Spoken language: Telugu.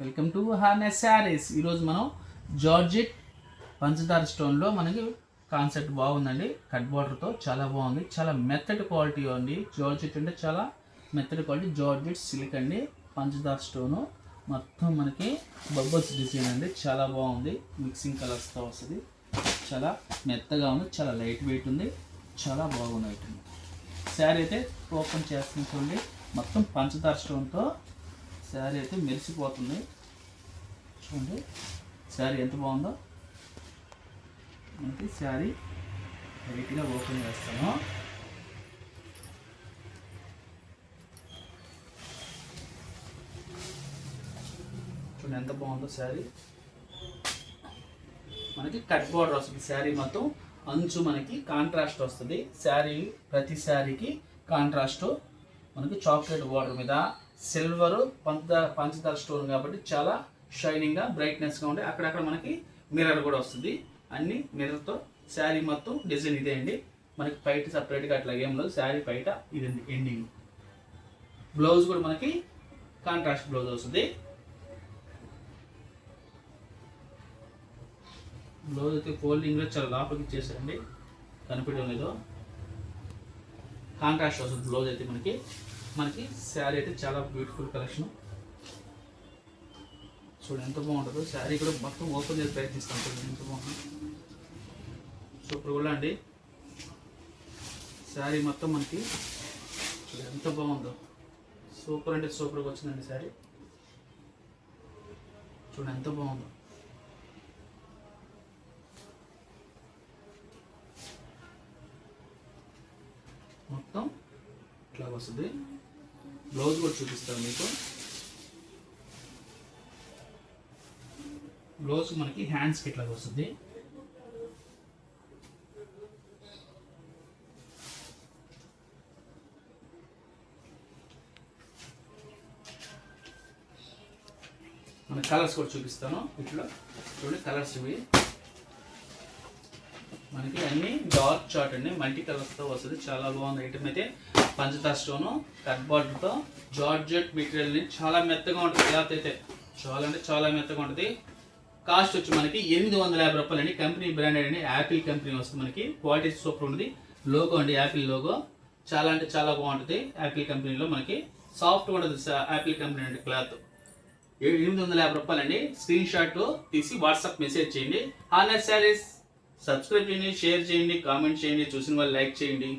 Welcome to harness saris. ఈరోజు మనం జార్జెట్ పంచదార స్టోన్లో మనకి కాన్సెప్ట్ బాగుందండి. కట్ బార్డర్తో చాలా బాగుంది. చాలా మెత్తటి క్వాలిటీ అండి. జార్జెట్ అంటే చాలా మెత్తటి క్వాలిటీ. జార్జెట్ సిల్క్ అండి. పంచదార స్టోను. మొత్తం మనకి బబ్బల్స్ డిజైన్ అండి. చాలా బాగుంది. మిక్సింగ్ కలర్స్తో వస్తుంది. చాలా మెత్తగా ఉంది. చాలా లైట్ వెయిట్ ఉంది. చాలా బాగుంది ఐటమ్. శారీ అయితే ఓపెన్ చేస్తుంది చూడండి. మొత్తం పంచదార స్టోన్తో శారీ అయితే మెరిసిపోతుంది. చూడండి శారీ ఎంత బాగుందో. మనకి శారీ లైట్గా ఓపెన్ చేస్తాను చూడండి ఎంత బాగుందో శారీ. మనకి కట్ బోర్డర్ వస్తుంది శారీ మొత్తం. అంచు మనకి కాంట్రాస్ట్ వస్తుంది. శారీ ప్రతి శారీకి కాంట్రాస్ట్. మనకి చాక్లెట్ బోర్డర్ మీద సిల్వర్ పంచ పంచదార స్టోన్ కాబట్టి చాలా షైనింగ్గా బ్రైట్నెస్గా ఉండే. అక్కడక్కడ మనకి మిర్రర్ కూడా వస్తుంది. అన్ని మిర్రర్తో శారీ మొత్తం డిజైన్ ఇదే అండి. మనకి బయట సపరేట్గా అట్లా ఏం లేదు. శారీ బయట ఇది ఎండింగ్. బ్లౌజ్ కూడా మనకి కాంట్రాస్ట్ బ్లౌజ్ వస్తుంది. బ్లౌజ్ అయితే ఫోల్డింగ్లో చాలా లోపలికి ఇచ్చేసారండి. కనిపించడం లేదు. కాంట్రాస్ట్ వస్తుంది బ్లౌజ్ అయితే మనకి. మనకి శారీ అయితే చాలా బ్యూటిఫుల్ కలెక్షన్ చూడండి ఎంత బాగుంటుందో. శారీ కూడా మొత్తం ఓపెన్ చేసి ప్రయత్నిస్తాం చూడండి ఎంత బాగుంది. సూపర్ కూడా అండి శారీ మొత్తం మనకి ఎంత బాగుందో. సూపర్ అంటే సూపర్గా వచ్చిందండి శారీ. చూడండి ఎంత బాగుందో. మొత్తం ఇట్లా వస్తుంది. బ్లౌజ్ కూడా చూపిస్తాను మీకు. బ్లౌజ్ మనకి హ్యాండ్స్కి ఇట్లా వస్తుంది. మన కలర్స్ కూడా చూపిస్తాను. ఇట్లా చూడండి కలర్స్ ఇవి. మనకి అన్ని డార్క్ చాట్ అండి. మల్టీ కలర్స్తో వస్తుంది. చాలా బాగుంది ఐటమ్ అయితే. పంచదార స్టోను కట్ బార్డర్తో జార్జెట్ మెటీరియల్ని చాలా మెత్తగా ఉంటుంది. క్లాత్ అయితే చాలా అంటే చాలా మెత్తగా ఉంటుంది. కాస్ట్ వచ్చి మనకి ఎనిమిది వందల యాభై రూపాయలు అండి. కంపెనీ బ్రాండెడ్ అండి. యాపిల్ కంపెనీ వస్తుంది మనకి. క్వాలిటీ సూపర్ ఉంది లోగో అండి. యాపిల్ లోగో చాలా అంటే చాలా బాగుంటుంది. యాపిల్ కంపెనీలో మనకి సాఫ్ట్ ఉంటుంది యాపిల్ కంపెనీ అండి క్లాత్. ఎనిమిది వందల యాభై రూపాయలు అండి. స్క్రీన్ షాట్ తీసి వాట్సాప్ మెసేజ్ చేయండి. ఆనర్ శారీస్ సబ్స్క్రైబ్ చేయండి షేర్ చేయండి కామెంట్ చేయండి చూసిన వాళ్ళు లైక్ చేయండి.